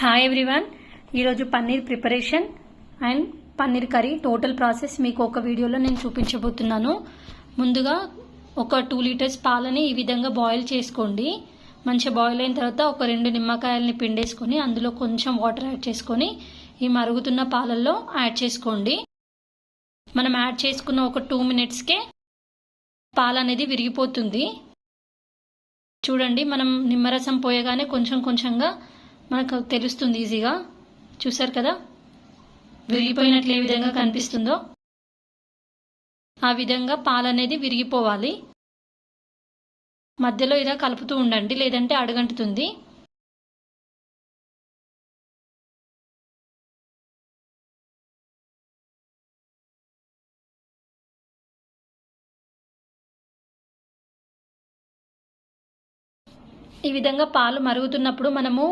Hi everyone ఈరోజు paneer preparation and paneer curry total process మీకు ఒక వీడియోలో నేను చూపించబోతున్నాను. ముందుగా ఒక టూ లీటర్స్ పాలని ఈ విధంగా బాయిల్ చేసుకోండి. మంచిగా బాయిల్ అయిన తర్వాత ఒక రెండు నిమ్మకాయలని పిండేసుకొని అందులో కొంచెం వాటర్ యాడ్ చేసుకొని ఈ మరుగుతున్న పాలల్లో యాడ్ చేసుకోండి. మనం యాడ్ చేసుకున్న ఒక టూ మినిట్స్కే పాలు అనేది విరిగిపోతుంది. చూడండి మనం నిమ్మరసం పోయగానే కొంచెం కొంచెంగా మనకు తెలుస్తుంది ఈజీగా. చూసారు కదా? విరిగిపోయినట్లు ఏ విధంగా కనిపిస్తుందో? ఆ విధంగా పాలు అనేది విరిగిపోవాలి. మధ్యలో ఇలా కలుపుతూ ఉండండి లేదంటే అడుగంటుతుంది. ఈ విధంగా పాలు మరుగుతున్నప్పుడు మనము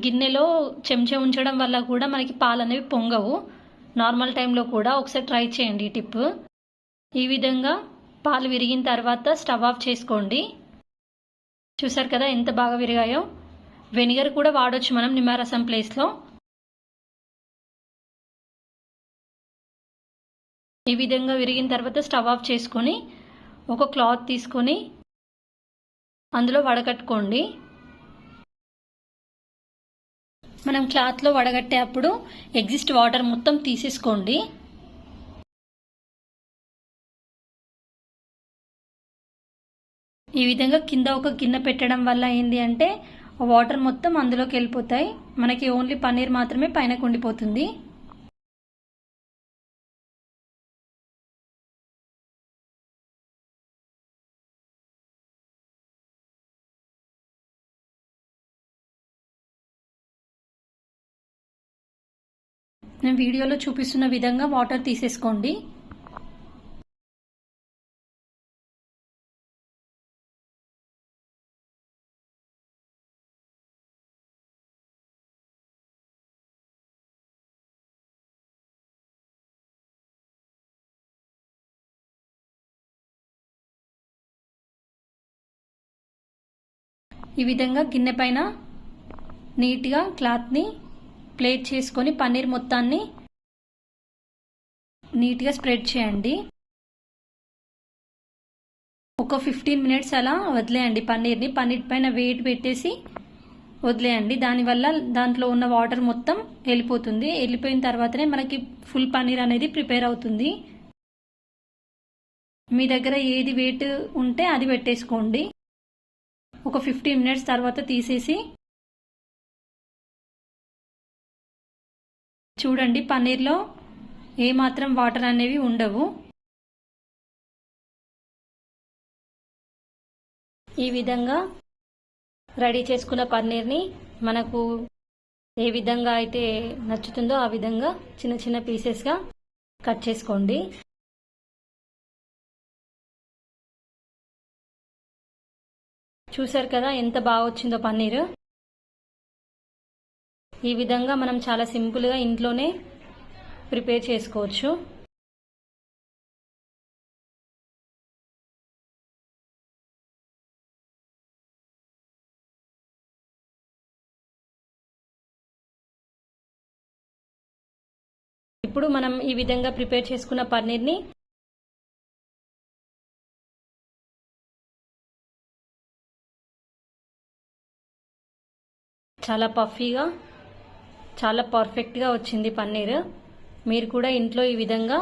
గిన్నెలో చెంచా ఉంచడం వల్ల కూడా మనకి పాలు అనేవి పొంగవు. నార్మల్ టైంలో కూడా ఒకసారి ట్రై చేయండి ఈ టిప్. ఈ విధంగా పాలు విరిగిన తర్వాత స్టవ్ ఆఫ్ చేసుకోండి. చూసారు కదా ఎంత బాగా విరిగాయో? వెనిగర్ కూడా వాడొచ్చు మనం నిమ్మరసం ప్లేస్లో ఈ విధంగా విరిగిన తర్వాత స్టవ్ ఆఫ్ చేసుకొని ఒక క్లాత్ తీసుకొని అందులో వడకట్టుకోండి. మనం క్లాత్లో వడగట్టేటప్పుడు ఎగ్జిస్ట్ వాటర్ మొత్తం తీసేసుకోండి. ఈ విధంగా కింద ఒక గిన్నె పెట్టడం వల్ల ఏంటి అంటే వాటర్ మొత్తం అందులోకి వెళ్ళిపోతాయి. మనకి ఓన్లీ పన్నీర్ మాత్రమే పైన కుండిపోతుంది. నేను వీడియోలో చూపిస్తున్న విధంగా వాటర్ తీసేసుకోండి. ఈ విధంగా గిన్నె పైన నీట్గా క్లాత్ని ప్లేట్ చేసుకొని పన్నీర్ మొత్తాన్ని నీట్గా స్ప్రెడ్ చేయండి. ఒక ఫిఫ్టీన్ మినిట్స్ అలా వదిలేయండి పన్నీర్ని. పన్నీర్ పైన వెయిట్ పెట్టేసి వదిలేయండి. దానివల్ల దాంట్లో ఉన్న వాటర్ మొత్తం వెళ్ళిపోతుంది. వెళ్ళిపోయిన తర్వాతనే మనకి ఫుల్ పన్నీర్ అనేది ప్రిపేర్ అవుతుంది. మీ దగ్గర ఏది వెయిట్ ఉంటే అది పెట్టేసుకోండి. ఒక ఫిఫ్టీన్ మినిట్స్ తర్వాత తీసేసి చూడండి పన్నీర్లో ఏమాత్రం వాటర్ అనేవి ఉండవు. ఈ విధంగా రెడీ చేసుకున్న పన్నీర్ని మనకు ఏ విధంగా అయితే నచ్చుతుందో ఆ విధంగా చిన్న చిన్న పీసెస్గా కట్ చేసుకోండి. చూసారు కదా ఎంత బాగా వచ్చిందో పన్నీరు? ఈ విధంగా మనం చాలా సింపుల్గా ఇంట్లోనే ప్రిపేర్ చేసుకోవచ్చు. ఇప్పుడు మనం ఈ విధంగా ప్రిపేర్ చేసుకున్న పన్నీర్ని చాలా పఫీగా చాలా పర్ఫెక్ట్గా వచ్చింది పన్నీర్. మీరు కూడా ఇంట్లో ఈ విధంగా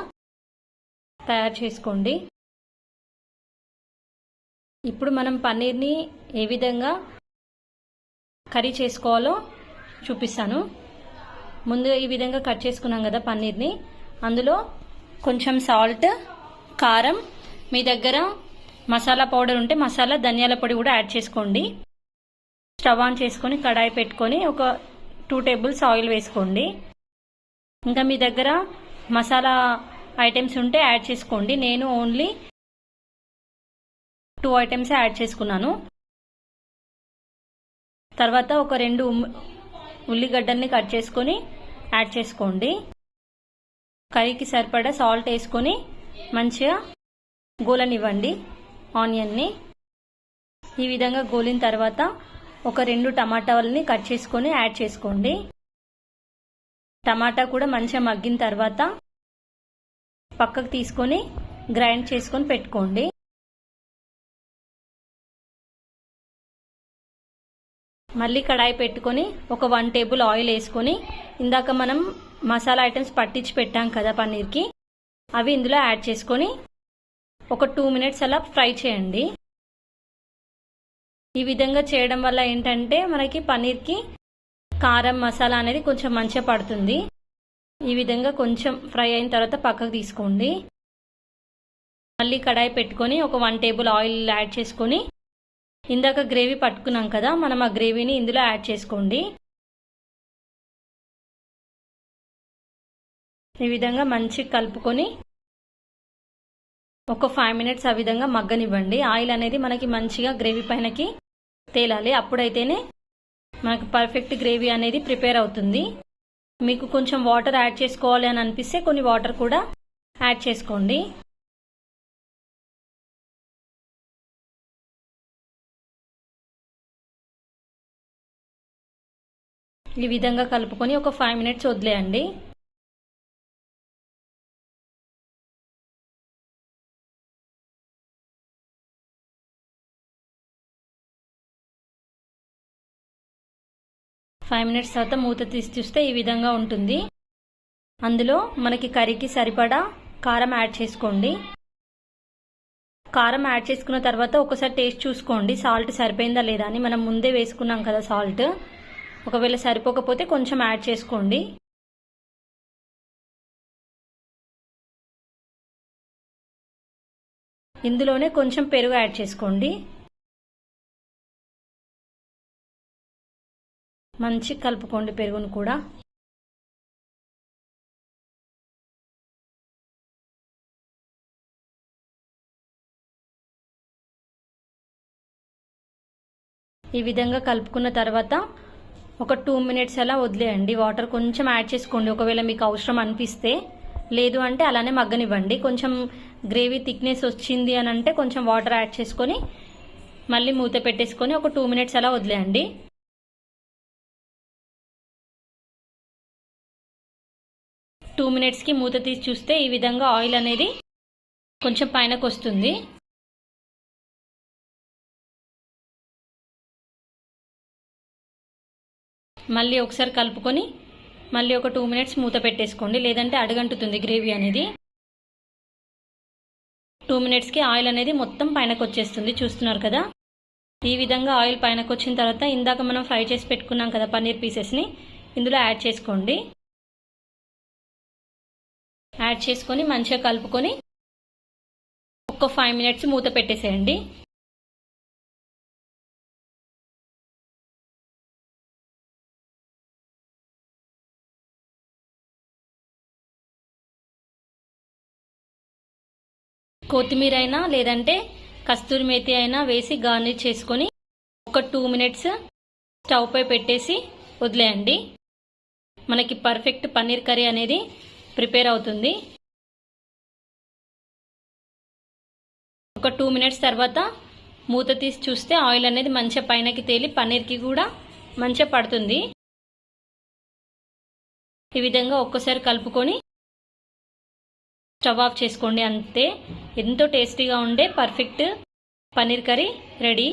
తయారు చేసుకోండి. ఇప్పుడు మనం పన్నీర్ని ఏ విధంగా కర్రీ చేసుకోవాలో చూపిస్తాను. ముందు ఈ విధంగా కట్ చేసుకున్నాం కదా పన్నీర్ని. అందులో కొంచెం సాల్ట్ కారం మీ దగ్గర మసాలా పౌడర్ ఉంటే మసాలా ధనియాల పొడి కూడా యాడ్ చేసుకోండి. స్టవ్ ఆన్ చేసుకొని కడాయి పెట్టుకొని ఒక టూ టేబుల్స్ ఆయిల్ వేసుకోండి. ఇంకా మీ దగ్గర మసాలా ఐటమ్స్ ఉంటే యాడ్ చేసుకోండి. నేను ఓన్లీ టూ ఐటమ్స్ యాడ్ చేసుకున్నాను. తర్వాత ఒక రెండు ఉల్లిగడ్డల్ని కట్ చేసుకొని యాడ్ చేసుకోండి. కర్రీకి సరిపడా సాల్ట్ వేసుకొని మంచిగా గోలనివ్వండి. ఆనియన్ని ఈ విధంగా గోలిన తర్వాత ఒక రెండు టమాటాలని కట్ చేసుకొని యాడ్ చేసుకోండి. టమాటా కూడా మంచిగా మగ్గిన తర్వాత పక్కకు తీసుకొని గ్రైండ్ చేసుకొని పెట్టుకోండి. మళ్ళీ కడాయి పెట్టుకొని ఒక వన్ టేబుల్ ఆయిల్ వేసుకొని ఇందాక మనం మసాలా ఐటమ్స్ పట్టించి పెట్టాం కదా పన్నీర్కి అవి ఇందులో యాడ్ చేసుకొని ఒక టూ మినిట్స్ అలా ఫ్రై చేయండి. ఈ విధంగా చేయడం వల్ల ఏంటంటే మనకి పన్నీర్కి కారం మసాలా అనేది కొంచెం మంచిగా పడుతుంది. ఈ విధంగా కొంచెం ఫ్రై అయిన తర్వాత పక్కకు తీసుకోండి. మళ్ళీ కడాయి పెట్టుకొని ఒక వన్ టేబుల్ ఆయిల్ యాడ్ చేసుకొని ఇందాక గ్రేవీ పట్టుకున్నాం కదా మనం ఆ గ్రేవీని ఇందులో యాడ్ చేసుకోండి. ఈ విధంగా మంచి కలుపుకొని ఒక ఫైవ్ మినిట్స్ ఆ విధంగా మగ్గనివ్వండి. ఆయిల్ అనేది మనకి మంచిగా గ్రేవీ పైనకి తేలాలి. అప్పుడైతేనే మనకు పర్ఫెక్ట్ గ్రేవీ అనేది ప్రిపేర్ అవుతుంది. మీకు కొంచెం వాటర్ యాడ్ చేసుకోవాలి అని అనిపిస్తే కొన్ని వాటర్ కూడా యాడ్ చేసుకోండి. ఈ విధంగా కలుపుకొని ఒక ఫైవ్ మినిట్స్ వదిలేయండి. ఫైవ్ మినిట్స్ తర్వాత మూత తీసి చూస్తే ఈ విధంగా ఉంటుంది. అందులో మనకి కర్రీకి సరిపడా కారం యాడ్ చేసుకోండి. కారం యాడ్ చేసుకున్న తర్వాత ఒకసారి టేస్ట్ చూసుకోండి. సాల్ట్ సరిపోయిందా లేదా అని మనం ముందే వేసుకున్నాం కదా సాల్ట్. ఒకవేళ సరిపోకపోతే కొంచెం యాడ్ చేసుకోండి. ఇందులోనే కొంచెం పెరుగు యాడ్ చేసుకోండి. మంచి కలుపుకోండి పెరుగును కూడా. ఈ విధంగా కలుపుకున్న తర్వాత ఒక టూ మినిట్స్ అలా వదిలేయండి. వాటర్ కొంచెం యాడ్ చేసుకోండి. ఒకవేళ మీకు అవసరం అనిపిస్తే లేదు అంటే అలానే మగ్గనివ్వండి. కొంచెం గ్రేవీ థిక్నెస్ వచ్చింది అని అంటే కొంచెం వాటర్ యాడ్ చేసుకొని మళ్ళీ మూత పెట్టేసుకొని ఒక టూ మినిట్స్ అలా వదిలేయండి. టూ మినిట్స్కి మూత తీసి చూస్తే ఈ విధంగా ఆయిల్ అనేది కొంచెం పైనకు వస్తుంది. మళ్ళీ ఒకసారి కలుపుకొని మళ్ళీ ఒక టూ మినిట్స్ మూత పెట్టేసుకోండి. లేదంటే అడగంటుతుంది గ్రేవీ అనేది. టూ మినిట్స్కి ఆయిల్ అనేది మొత్తం పైనకు వచ్చేస్తుంది. చూస్తున్నారు కదా? ఈ విధంగా ఆయిల్ పైనకు వచ్చిన తర్వాత ఇందాక మనం ఫ్రై చేసి పెట్టుకున్నాం కదా పన్నీర్ పీసెస్ని ఇందులో యాడ్ చేసుకోండి. యాడ్ చేసుకొని మంచిగా కలుపుకొని ఒక ఫైవ్ మినిట్స్ మూత పెట్టేసేయండి. కొత్తిమీర అయినా లేదంటే కస్తూరి మేతి అయినా వేసి గార్నిష్ చేసుకొని ఒక టూ మినిట్స్ స్టవ్ పై పెట్టేసి వదిలేయండి. మనకి పర్ఫెక్ట్ పన్నీర్ కర్రీ అనేది ప్రిపేర్ అవుతుంది. ఒక టూ మినిట్స్ తర్వాత మూత తీసి చూస్తే ఆయిల్ అనేది మంచిగా పైనకి తేలి పన్నీర్కి కూడా మంచిగా పడుతుంది. ఈ విధంగా ఒక్కసారి కలుపుకొని స్టవ్ ఆఫ్ చేసుకోండి అంతే. ఎంతో టేస్టీగా ఉండే పర్ఫెక్ట్ పన్నీర్ కర్రీ రెడీ.